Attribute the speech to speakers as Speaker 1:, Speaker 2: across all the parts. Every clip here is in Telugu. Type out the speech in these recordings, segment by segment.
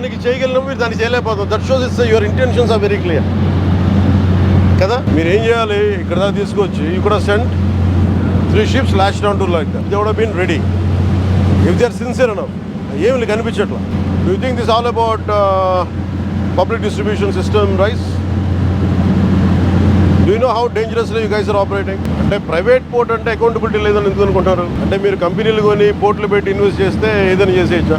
Speaker 1: దానికి చేయగలిగిన మీరు దానికి చేయలేకపోతాం that shows is your intentions are very clear కదా? మీరు ఏం చేయాలి? ఇక్కడ దాకా తీసుకొచ్చి ఇక్కడ కూడా three ships last down to like they would been ready if they are sincere ఏం ఏమి కనిపించట్లా you think this all about public distribution system rice you know how dangerously you guys are operating అంటే ప్రైవేట్ పోర్ట్ అంటే అకౌంటబిలిటీ లేదని ఎందుకు అనుకుంటారు అంటే మీరు కంపెనీలు కొని పోర్ట్లు పెట్టి ఇన్వెస్ట్ చేస్తే ఏదైనా చేసేయచ్చా?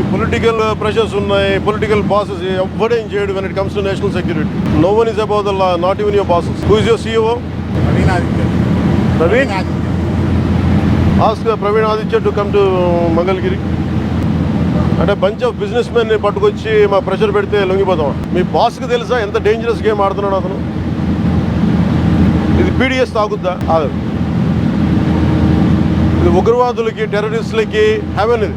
Speaker 1: ఈ పొలిటికల్ ప్రెషర్స్ ఉన్నాయి పొలిటికల్ బాసెస్ ఎవ్వడేం చేయడు when it comes to national security no one is about the law not even your bosses who is your CEO
Speaker 2: Praveen Aditya
Speaker 1: Praveen
Speaker 2: Aditya
Speaker 1: ask Praveen Aditya to come to Mangalagiri అంటే బంచ్ ఆఫ్ బిజినెస్ మెన్ పట్టుకొచ్చి మా ప్రెషర్ పెడితే లొంగిపోతాం. మీ బాస్కి తెలుసా ఎంత డేంజరస్ గేమ్ ఆడుతున్నాడు అతను? ఇది పీడిఎస్ తాగుద్దా? ఇది ఉగ్రవాదులకి టెర్రరిస్టులకి హెవెన్ ఇది.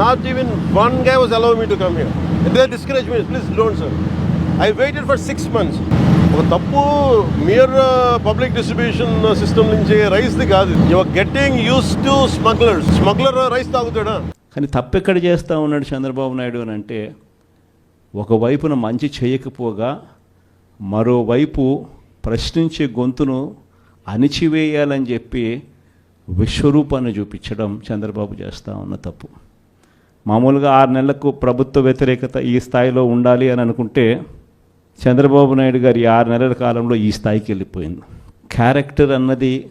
Speaker 1: not even one guy was allow me to come here they discourage me please don't sir I waited for six months ఒక తప్పు మియర్ పబ్లిక్ డిస్ట్రిబ్యూషన్ సిస్టమ్ నుంచి రైస్ది కాదు. Your getting use to smugglers smuggler rice తాగుతాడా?
Speaker 3: కానీ తప్పు ఎక్కడ చేస్తూ ఉన్నాడు చంద్రబాబు నాయుడు అని అంటే ఒకవైపున మంచి చేయకపోగా మరోవైపు ప్రశ్నించే గొంతును అణిచివేయాలని చెప్పి విశ్వరూపాన్ని చూపించడం చంద్రబాబు చేస్తూ ఉన్న తప్పు. మామూలుగా ఆరు నెలలకు ప్రభుత్వ వ్యతిరేకత ఈ స్థాయిలో ఉండాలి అని అనుకుంటే చంద్రబాబు నాయుడు గారి ఆరు నెలల కాలంలో ఈ స్థాయికి వెళ్ళిపోయింది. క్యారెక్టర్ అన్నది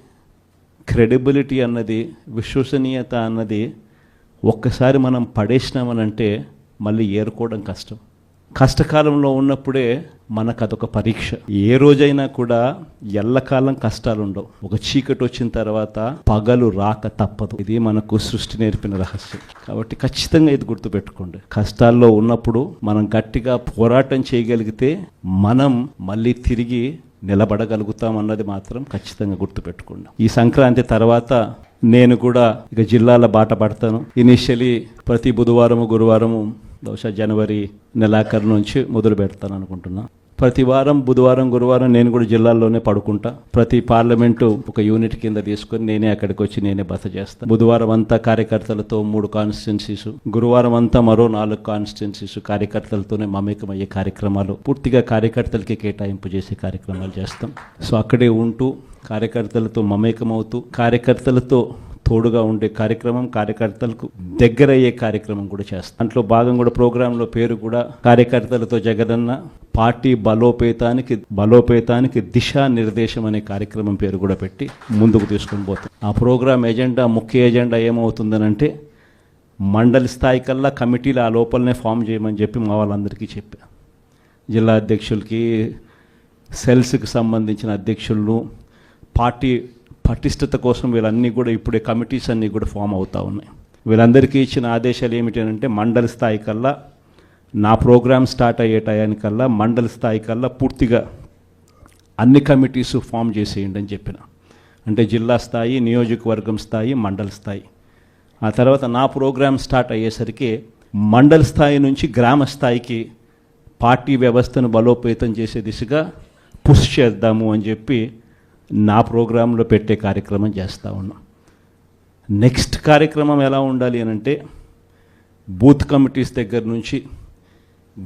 Speaker 3: క్రెడిబిలిటీ అన్నది విశ్వసనీయత అన్నది ఒక్కసారి మనం పడేసినామనంటే మళ్ళీ ఏరుకోవడం కష్టం. కష్టకాలంలో ఉన్నప్పుడే మనకు అదొక పరీక్ష. ఏ రోజైనా కూడా ఎల్లకాలం కష్టాలు ఉండవు ఒక చీకటి వచ్చిన తర్వాత పగలు రాక తప్పదు. ఇది మనకు సృష్టి నేర్పిన రహస్యం. కాబట్టి ఖచ్చితంగా ఇది గుర్తుపెట్టుకోండి. కష్టాల్లో ఉన్నప్పుడు మనం గట్టిగా పోరాటం చేయగలిగితే మనం మళ్ళీ తిరిగి నిలబడగలుగుతాం అన్నది మాత్రం ఖచ్చితంగా గుర్తుపెట్టుకోండి. ఈ సంక్రాంతి తర్వాత నేను కూడా ఇక జిల్లాల బాట పడతాను. ఇనిషియలీ ప్రతి బుధవారము గురువారము బహుశా జనవరి నెలాఖరు నుంచి మొదలు పెడతాను అనుకుంటున్నా. ప్రతి వారం బుధవారం గురువారం నేను కూడా జిల్లాల్లోనే పడుకుంటా. ప్రతి పార్లమెంటు ఒక యూనిట్ కింద తీసుకొని నేనే అక్కడికి వచ్చి నేనే బస చేస్తాను బుధవారం అంతా కార్యకర్తలతో మూడు కాన్స్టిట్యున్సీస్ గురువారం అంతా మరో నాలుగు కాన్స్టిట్యున్సీస్ కార్యకర్తలతోనే మమేకమయ్యే కార్యక్రమాలు పూర్తిగా కార్యకర్తలకి కేటాయింపు చేసే కార్యక్రమాలు చేస్తాం. సో అక్కడే ఉంటూ కార్యకర్తలతో మమేకమవుతూ కార్యకర్తలతో తోడుగా ఉండే కార్యక్రమం కార్యకర్తలకు దగ్గర అయ్యే కార్యక్రమం కూడా చేస్తాం. దాంట్లో భాగం కూడా ప్రోగ్రాంలో పేరు కూడా కార్యకర్తలతో జగనన్న పార్టీ బలోపేతానికి బలోపేతానికి దిశా నిర్దేశం అనే కార్యక్రమం పేరు కూడా పెట్టి ముందుకు తీసుకొని పోతాం. ఆ ప్రోగ్రాం ఎజెండా ముఖ్య ఎజెండా ఏమవుతుందనంటే మండలి స్థాయి కల్లా కమిటీలు ఆ లోపలనే ఫామ్ చేయమని చెప్పి మా వాళ్ళందరికీ చెప్పా. జిల్లా అధ్యక్షులకి సెల్స్కి సంబంధించిన అధ్యక్షులను పార్టీ పటిష్టత కోసం వీళ్ళన్నీ కూడా ఇప్పుడే కమిటీస్ అన్నీ కూడా ఫామ్ అవుతూ ఉన్నాయి. వీళ్ళందరికీ ఇచ్చిన ఆదేశాలు ఏమిటి అంటే మండల స్థాయి కల్లా నా ప్రోగ్రామ్ స్టార్ట్ అయ్యే టయానికల్లా మండల స్థాయి కల్లా పూర్తిగా అన్ని కమిటీస్ ఫామ్ చేసేయండి అని చెప్పిన. అంటే జిల్లా స్థాయి నియోజకవర్గం స్థాయి మండల స్థాయి. ఆ తర్వాత నా ప్రోగ్రామ్ స్టార్ట్ అయ్యేసరికి మండల స్థాయి నుంచి గ్రామ స్థాయికి పార్టీ వ్యవస్థను బలోపేతం చేసే దిశగా పుష్ చేద్దాము అని చెప్పి నా ప్రోగ్రాంలో పెట్టే కార్యక్రమం చేస్తూ ఉన్నా. నెక్స్ట్ కార్యక్రమం ఎలా ఉండాలి అని అంటే బూత్ కమిటీస్ దగ్గర నుంచి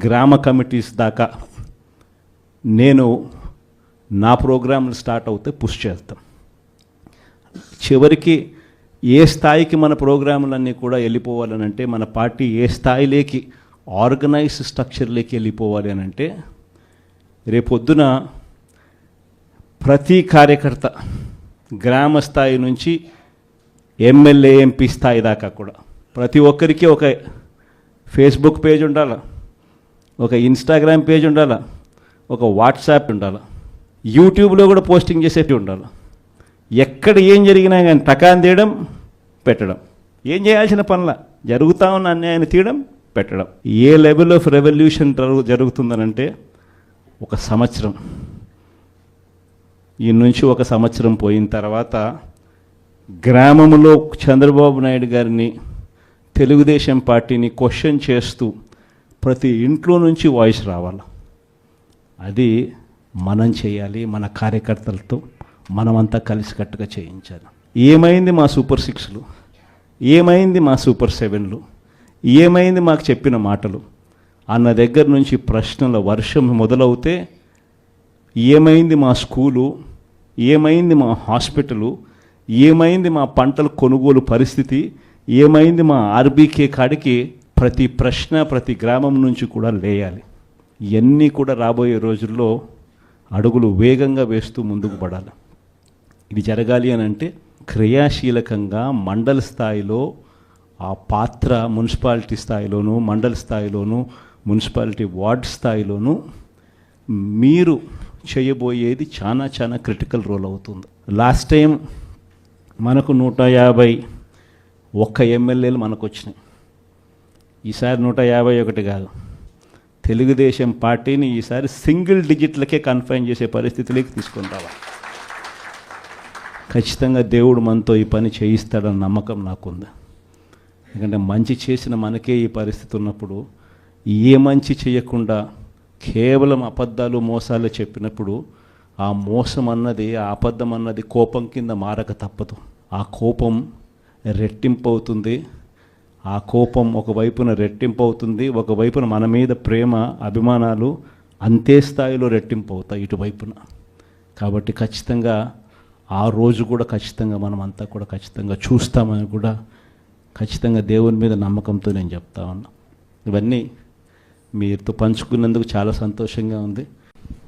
Speaker 3: గ్రామ కమిటీస్ దాకా నేను నా ప్రోగ్రాంలు స్టార్ట్ అవుతే పుష్ చేస్తాం. చివరికి ఏ స్థాయికి మన ప్రోగ్రాములన్నీ కూడా వెళ్ళిపోవాలని అంటే మన పార్టీ ఏ స్థాయిలోకి ఆర్గనైజ్ స్ట్రక్చర్లోకి వెళ్ళిపోవాలి అని అంటే రేపొద్దున ప్రతి కార్యకర్త గ్రామ స్థాయి నుంచి ఎమ్మెల్యే ఎంపీ స్థాయి దాకా కూడా. ప్రతి ఒక్కరికి ఒక ఫేస్బుక్ పేజ్ ఉండాలి ఒక ఇన్స్టాగ్రామ్ పేజ్ ఉండాలి ఒక వాట్సాప్ ఉండాలి యూట్యూబ్లో కూడా పోస్టింగ్ చేసేటి ఉండాలి. ఎక్కడ ఏం జరిగినా కానీ టకాన్ తీయడం పెట్టడం. ఏం చేయాల్సిన పనుల? జరుగుతా ఉన్న అన్యాయాన్ని తీయడం పెట్టడం. ఏ లెవెల్ ఆఫ్ రెవల్యూషన్ జరుగుతుందనంటే ఒక సంవత్సరం. ఈ నుంచి ఒక సంవత్సరం పోయిన తర్వాత గ్రామంలో చంద్రబాబు నాయుడు గారిని తెలుగుదేశం పార్టీని క్వశ్చన్ చేస్తూ ప్రతి ఇంట్లో నుంచి వాయిస్ రావాలి. అది మనం చేయాలి మన కార్యకర్తలతో మనమంతా కలిసికట్టుగా చేయించాలి. ఏమైంది మా సూపర్ సిక్స్లు? ఏమైంది మా సూపర్ సెవెన్లు? ఏమైంది మాకు చెప్పిన మాటలు? అన్న దగ్గర నుంచి ప్రశ్నల వర్షం మొదలవుతే ఏమైంది మా స్కూలు? ఏమైంది మా హాస్పిటలు? ఏమైంది మా పంటల కొనుగోలు పరిస్థితి? ఏమైంది మా ఆర్బీకే కాడికి ప్రతి ప్రశ్న ప్రతి గ్రామం నుంచి కూడా లేయాలి. ఇవన్నీ కూడా రాబోయే రోజుల్లో అడుగులు వేగంగా వేస్తూ ముందుకు పడాలి. ఇది జరగాలి అని అంటే క్రియాశీలకంగా మండల స్థాయిలో ఆ పాత్ర మున్సిపాలిటీ స్థాయిలోను మండల స్థాయిలోను మున్సిపాలిటీ వార్డ్ స్థాయిలోను మీరు చేయబోయేది చాలా చాలా క్రిటికల్ రోల్ అవుతుంది. లాస్ట్ టైం మనకు నూట యాభై ఒక్క ఎమ్మెల్యేలు మనకు వచ్చినాయి ఈసారి నూట యాభై ఒకటి కాదు. తెలుగుదేశం పార్టీని ఈసారి సింగిల్ డిజిట్లకే కన్ఫైన్ చేసే పరిస్థితిలోకి తీసుకుంటావా ఖచ్చితంగా దేవుడు మనతో ఈ పని చేయిస్తాడన్న నమ్మకం నాకుంది. ఎందుకంటే మంచి చేసిన మనకే ఈ పరిస్థితి ఉన్నప్పుడు ఏ మంచి చేయకుండా కేవలం అబద్ధాలు మోసాలు చెప్పినప్పుడు ఆ మోసం అన్నది ఆ అబద్ధం అన్నది కోపం కింద మారక తప్పదు. ఆ కోపం రెట్టింపు అవుతుంది ఆ కోపం ఒకవైపున రెట్టింపు అవుతుంది ఒకవైపున మన మీద ప్రేమ అభిమానాలు అంతే స్థాయిలో రెట్టింపు అవుతాయి ఇటువైపున కాబట్టి ఖచ్చితంగా ఆ రోజు కూడా ఖచ్చితంగా మనం అంతా కూడా ఖచ్చితంగా చూస్తామని కూడా ఖచ్చితంగా దేవుని మీద నమ్మకంతో నేను చెప్తా ఉన్నా. ఇవన్నీ మీరుతో పంచుకున్నందుకు చాలా సంతోషంగా ఉంది.